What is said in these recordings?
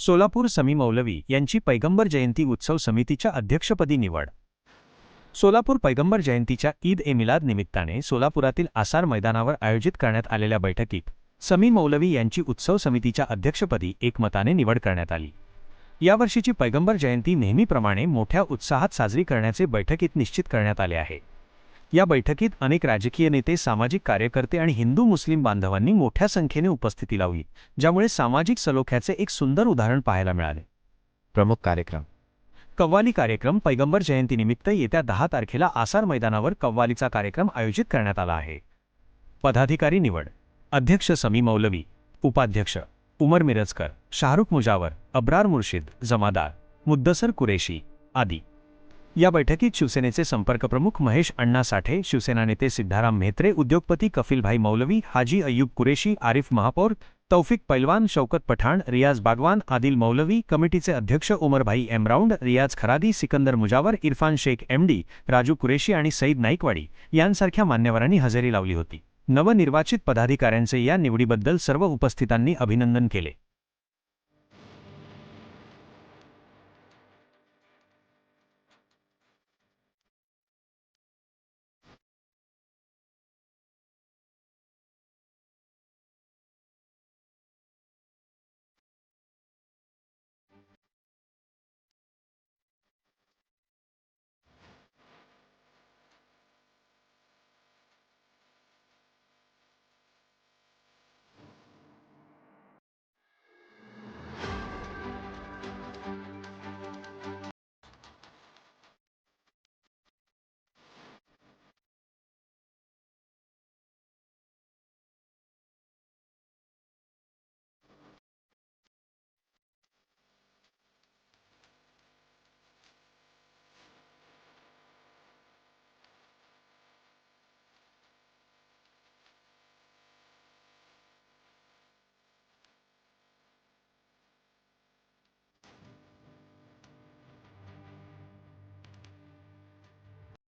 सोलापूर समी मौलवी यांची पैगंबर जयंती उत्सव समितीच्या अध्यक्षपदी निवड. सोलापूर पैगंबर जयंतीच्या ईद ए मिलाद निमित्ताने सोलापुरातील आसार मैदानावर आयोजित करण्यात आलेल्या बैठकीत समी मौलवी यांची उत्सव समितीच्या अध्यक्षपदी एकमताने निवड करण्यात आली. यावर्षीची पैगंबर जयंती नेहमीप्रमाणे मोठ्या उत्साहात साजरी करण्याचे बैठकीत निश्चित करण्यात आले आहे. या बैठकीत अनेक राजकीय नेते सामाजिक कार्यकर्ते आणि हिंदू मुस्लिम बांधवांनी मोठ्या संख्येने उपस्थिती लावली ज्यामुळे सामाजिक सलोख्याचे एक सुंदर उदाहरण पाहायला मिळाले. प्रमुख कार्यक्रम. कव्वाली कार्यक्रम पैगंबर जयंतीनिमित्त येत्या दहा तारखेला आसार मैदानावर कव्वालीचा कार्यक्रम आयोजित करण्यात आला आहे. पदाधिकारी निवड. अध्यक्ष समी मौलवी. उपाध्यक्ष. उमर मिरजकर. शाहरुख मुजावर. अब्रार मुर्शिद. जमादार. मुद्दसर कुरेशी. आदी. या बैठकीत शिवसेनेचे संपर्कप्रमुख महेश अण्णा साठे शिवसेना नेते सिद्धाराम म्हेत्रे उद्योगपती कफिलभाई मौलवी हाजी अय्यूब कुरेशी आरिफ महापौर तौफिक पैलवान शौकत पठाण रियाज बागवान आदिल मौलवी कमिटीचे अध्यक्ष उमरभाई एमराऊंड रियाज खरादी सिकंदर मुजावर इरफान शेख एमडी राजू कुरेशी आणि सईद नाईकवाडी यांसारख्या मान्यवरांनी हजेरी लावली होती. नवनिर्वाचित पदाधिकाऱ्यांचे या निवडीबद्दल सर्व उपस्थितांनी अभिनंदन केले.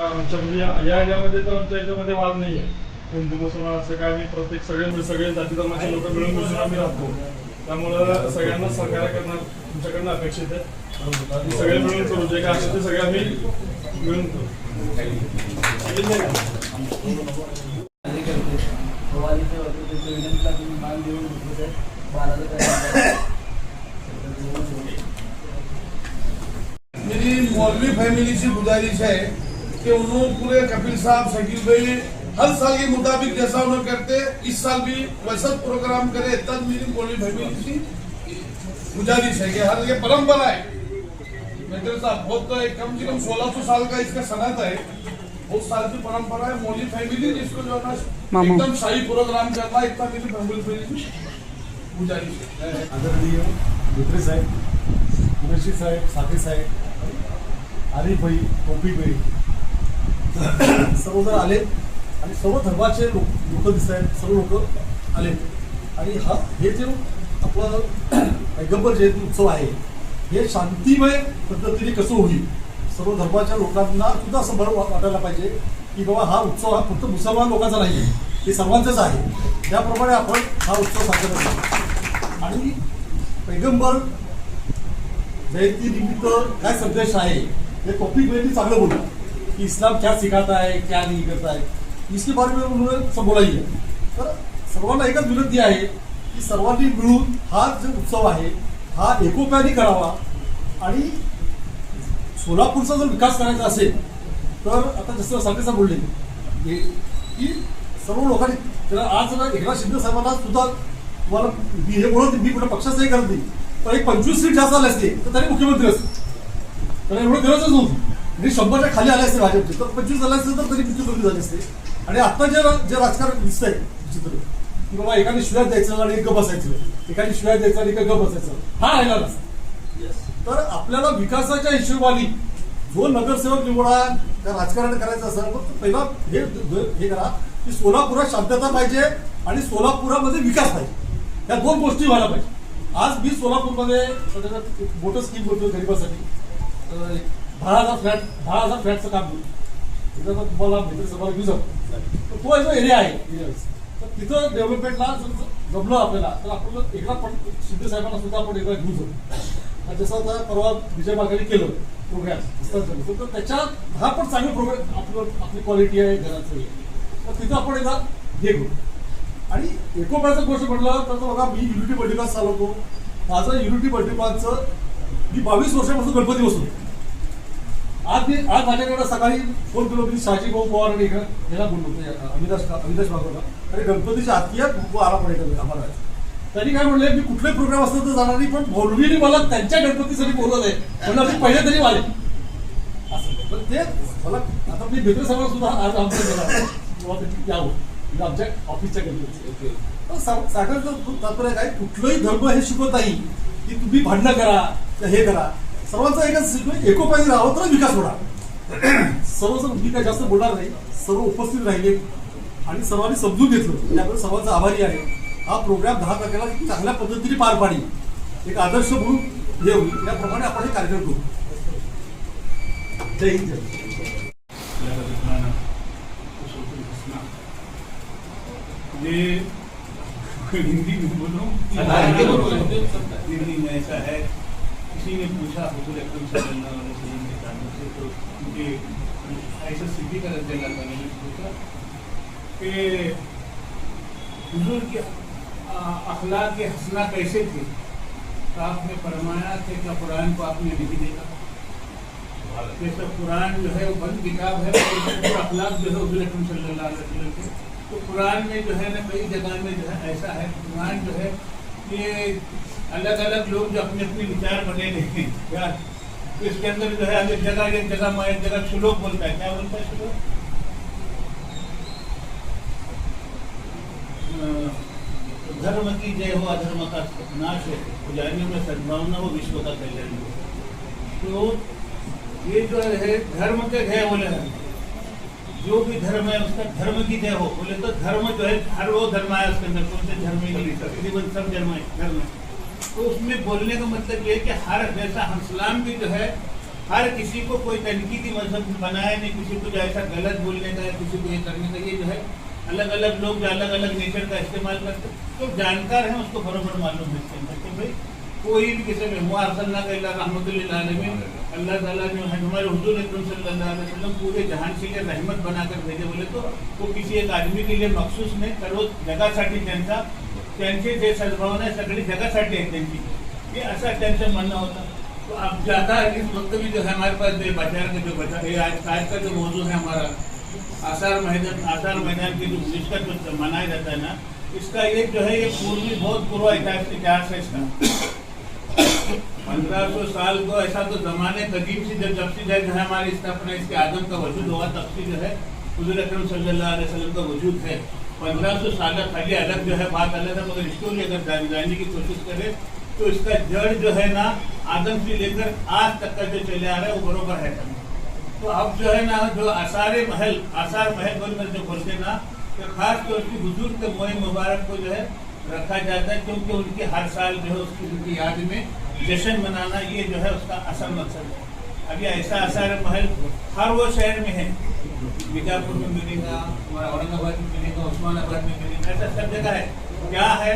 आमच्या म्हणजे या ह्याच्यामध्ये तर आमच्या याच्यामध्ये वाद नाही आहे हिंदू मुसलमान असं काय नाही. प्रत्येक सगळे म्हणजे सगळे जाती धर्माचे लोक मिळून मिसळून आम्ही राहतो. त्यामुळं सगळ्यांना सहकार्य करणं तुमच्याकडनं अपेक्षित आहे. सगळे मिळून करू. जे काय असेल ते सगळे आम्ही मिळून करू. भवानीचे होते त्यांच्या विनंतीला तुम्ही मान देऊन घेतले बाळाला मौलवी फॅमिलीची गुजारिश कि उन्होंने पूरे कपिल साहब शकील भाई हर साल के मुताबिक जैसा उन्होंने करते इस साल भी वैसा प्रोग्राम करे तब मेरी मौलवी फैमिली की गुजारिश है कि हर ये परंपरा है। मेटर साहब बहुत तो एक कम से कम सोलह सौ साल का इसका सनत है। बहुत साल की परंपरा है मौलवी फैमिली जिसको जो है ना एकदम शाही प्रोग्राम करना इतना मेरी फैमिली की गुजारिश है। आदरणीय साहेब कुरेशी साहेब साठे साहेब आरिफ भाई टोपी भाई सर्वजण आले आणि सर्व धर्माचे लोक लोक दिसत आहेत सर्व लोक आले आणि हा हे जे आपलं पैगंबर जयंती उत्सव आहे हे शांतिमय पद्धतीने कसं होईल? सर्व धर्माच्या लोकांना सुद्धा असं बरं वाटायला पाहिजे की बाबा हा उत्सव हा फक्त मुसलमान लोकांचा नाही आहे हे सर्वांचाच आहे. त्याप्रमाणे आपण हा उत्सव साजरा करतो आणि पैगंबर जयंती निमित्त काय संदेश आहे हे टॉपिक में चांगलं बोलू. कि इस्लाम क्या सिखाता है क्या नहीं करता है इसके बारे में उन्होंने सब बोला ही है। तर सर्वांना एकच विनंती आहे की सर्वांनी मिळून हा जो उत्सव आहे हा एकोप्याने करावा. आणि सोलापूरचा जर विकास करायचा असेल तर आता जसं साठे बोलले हे- की सर्व लोकांनी त्याला आज ना एकनाथ शिंदे साहेबांना सुद्धा तुम्हाला मी हे बोलत मी कुठल्या पक्षाचंही करत नाही पण एक पंचवीस सीट जास्त आले असते तर त्याने मुख्यमंत्री असते त्याला एवढं गरजच नव्हती. आणि शंभरच्या खाली आले असते भाजपचे तर पंचवीस झाले असते तर तरी मुख्यमंत्री झाले असते. आणि आता जे जे राजकारण दिसतंय चित्र की बाबा एकाने शिव्या द्यायचं आणि एक गप बसायचं. एकाने शिव्या द्यायचं आणि एक गप बसायचं. हा राहिला नसता तर आपल्याला विकासाच्या हिशोबाने जो नगरसेवक निवडा त्या राजकारण करायचं असेल तर पहिला हे हे करा की सोलापुरात शांतता पाहिजे आणि सोलापुरामध्ये विकास पाहिजे. या दोन गोष्टी व्हायला पाहिजे. आज मी सोलापूरमध्ये मोठं स्कीम करतो गरिबासाठी. दहा हजार फ्लॅट दहा हजार फ्लॅटचं काम तिथं तर तुम्हाला मित्र सभा घेऊ शकतो तर तो जो एरिया आहे तर तिथं डेव्हलपमेंटला जर जमलं आपल्याला तर आपण एकदा पण शिंदे साहेबांना सुद्धा आपण एकदा घेऊ जाऊ आणि जसं आता परवा विजय बागाने केलं प्रोग्राम तर त्याच्यात हा पण चांगला प्रोग्राम आपलं आपली क्वालिटी आहे घराचं आहे तर तिथं आपण एकदा हे करू आणि एकोप्याचं गोष्ट म्हटलं तर बघा मी युनिटी बड्डीपास चालवतो माझं युनिटी बड्डीपासचं मी बावीस वर्षापासून गणपती बसतो आज मी आज माझ्याकडे सकाळी फोन केलो मी शहाजी भाऊ पवार आणि याला बोललो होतो. या- अविनाश का- अविनाश बागोला आणि गणपतीच्या आत्या खूप आला पडेल आम्हाला. त्यांनी काय म्हणले मी कुठले प्रोग्राम असतात तर जाणार नाही पण मौलवीने मला त्यांच्या गणपतीसाठी बोलवलंय म्हणलं मी पहिले तरी आले असं पण ते मला आता मी मित्र सभा सुद्धा आज आमच्या यावं म्हणजे आमच्या ऑफिसच्या गणपती पण सा- सांगायचं तात्पर्य काय कुठलंही धर्म हे शिकवत नाही की तुम्ही भांडणं करा हे करा. सर्वांचा एकच एकोपायी राहावं तर विकास होणार. सर्वजण मी काय जास्त बोलणार नाही सर्व उपस्थित राहिले आणि सर्वांनी समजून घेतलं. त्यामुळे सर्वांचा आभारी आहे. हा प्रोग्राम दहा तारखेला चांगल्या पद्धतीने पार पाडी एक आदर्श म्हणून हे होईल. त्याप्रमाणे आपण हे कार्यक्रम करू. जय हिंद जय हाँ, हिंदी में बोलो। हिंदी में ऐसा है किसी ने पूछा हुजूर अकरम सल्लल्लाहु के ताल्लुक से तो उनके ऐसा सिद्धि का रद्द ने पूछा। कि हुजूर के अखलाक के हसना कैसे थे? तो आपने फरमाया थे क्या कुरान को आपने नहीं देखा? जैसे कुरान जो है वो बंद किताब है और अखलाक जो है हुजूर अकरम सल्लल्लाहु अलैहि वसल्लम के। तो कुरान में जो है ना कई जगह में जो है ऐसा है कुरान जो है ये अलग अलग लोग जो अपने अपने विचार बने रहे हैं यार तो इसके अंदर जो है जगह एक जगह में जगह श्लोक बोलता है क्या बोलता है श्लोक धर्म की जय हो अधर्म का नाश हो पुजारियों में सद्भावना हो विश्व का कल्याण हो। तो ये जो है धर्म के जय बोले जो भी धर्म है उसका धर्म की जय हो। बोले तो धर्म जो है हर वो धर्म है उसके अंदर कौन से धर्म ही? नहीं तकरीबन सब धर्म है धर्म है। तो उसमें बोलने का मतलब ये है कि हर जैसा हंसलाम भी जो है, हर किसी को कोई तनकीदी मज़हब बनाया नहीं, किसी को जो ऐसा गलत बोलने का या किसी को ये करने का, ये जो है अलग अलग लोग जो अलग अलग नेचर का इस्तेमाल करते तो जानकार है, उसको बरोबर मालूम है भाई, कोई भी किसी में आलमीन अल्लाह ताला ने हमारे हुजूर वसल्लम पूरे जहान के लिए रहमत बनाकर भेजे बोले तो वो किसी एक आदमी के लिए मखसूस नाही सर्व जगासाठी त्यांचा त्यांचे जे सद्भावना सगळी जगासाठी आहे त्यांची. हे असं त्यांचं म्हणणं होतं. तो अब ज़्यादा इस वक्त भी जो है हमारे पास जो बाज़ार का जो बचा ये आज आज का जो मौजूद है हमारा आसार मैदान आसार मैदान के जो जिसका जो मनाया जाता है ना, इसका ये जो है, ये पूर्वी बहुत पूर्व इतिहास इतिहास है इसका. पंद्रह सौ साल को ऐसा तो जमाने कदीम से जब जब से जो है हमारी स्थापना, इसके आदम का वजूद हुआ तब से जो है, हुजूर अकरम सल्लल्लाहु अलैहि वसल्लम का वजूद है। पंद्रह सौ साल खाली अलग जो है बात अलग है, मगर स्टोरी अगर जान- की कोशिश करें तो इसका जड़ जो है ना आदम से लेकर आज तक का जो चले आ रहा है, वो बरोबर है तो अब जो है ना, जो आसार महल आसार महल बोलकर जो बोलते हैं ना तो खास तौर से हुजूर के मोह मुबारक को जो है रखा जाता है, क्योंकि उनकी हर साल जो है उसकी उनकी याद में जश्न मनाना ये जो है उसका असल मकसद है। अभी ऐसा आसार महल हर वो शहर में है बीजापुर में मिलेगा, हमारा औरंगाबाद में मिलेगा, उस्मानाबाद में मिलेगा, ऐसा सब जगह है। क्या है?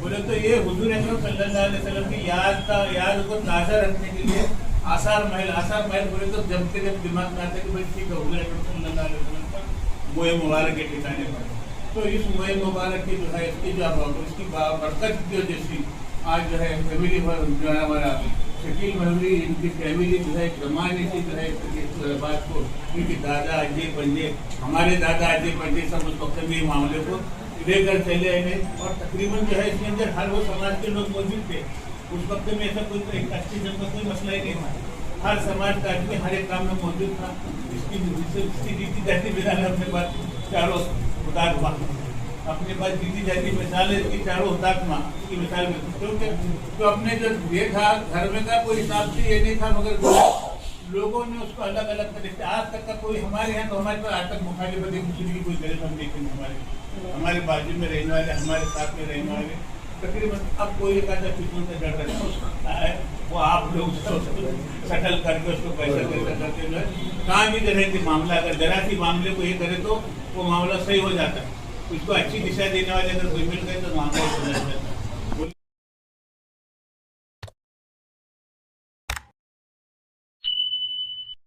बोले तो ये हजूर वसल्लम की याद का, याद को ताज़ा रखने के लिए आसार महल आसार महल बोले तो जब के जब दिमाग में आता कि भाई ठीक है, हुजूर वसल्लम का मोए मुबारक के ठिकाने पर तो इस मोए मुबारक की जो है, इसकी जो इसकी बरकत की वजह से आज जो है फैमिली जो है, हमारा शकील महमूदी इनकी फैमिली जो है जमाने से जो है बात को इनके दादा अजय पंजे हमारे दादा अजय पंजे सब उस वक्त में मामले को लेकर चले आए और तकरीबन जो है इसके अंदर हर वो समाज के लोग मौजूद थे। उस वक्त में ऐसा कोई एक अस्तित्व का कोई मसला ही नहीं था। हर समाज का आदमी हर एक काम में मौजूद था। इसकी इसकी रीति जाती मिसाल अपने पास चारों हुतात्मा अपने पास जीती जाती मिसाल है इसकी चारों हुतात्मा की मिसाल में क्योंकि तो अपने जो ये था धर्म का कोई हिसाब से ये नहीं था, मगर लोगों ने उसको अलग अलग तरीके से आज तक का कोई हमारे यहाँ तो हमारे पास आज तक मुखालिफत एक दूसरे की कोई गलत हम देखेंगे हमारे हमारे बाजू में रहने वाले हमारे साथ में रहने वाले। तकरीबन अब कोई एक आधा फितून से डर रहा है। उसका है वो आप लोग सेटल करके उसको पैसा पैसा करके जो है। कहाँ भी तरह के मामला अगर जरा सी मामले को ये करे तो वो मामला सही हो जाता है। उसको अच्छी दिशा देने वाले अगर कोई मिल गए तो एक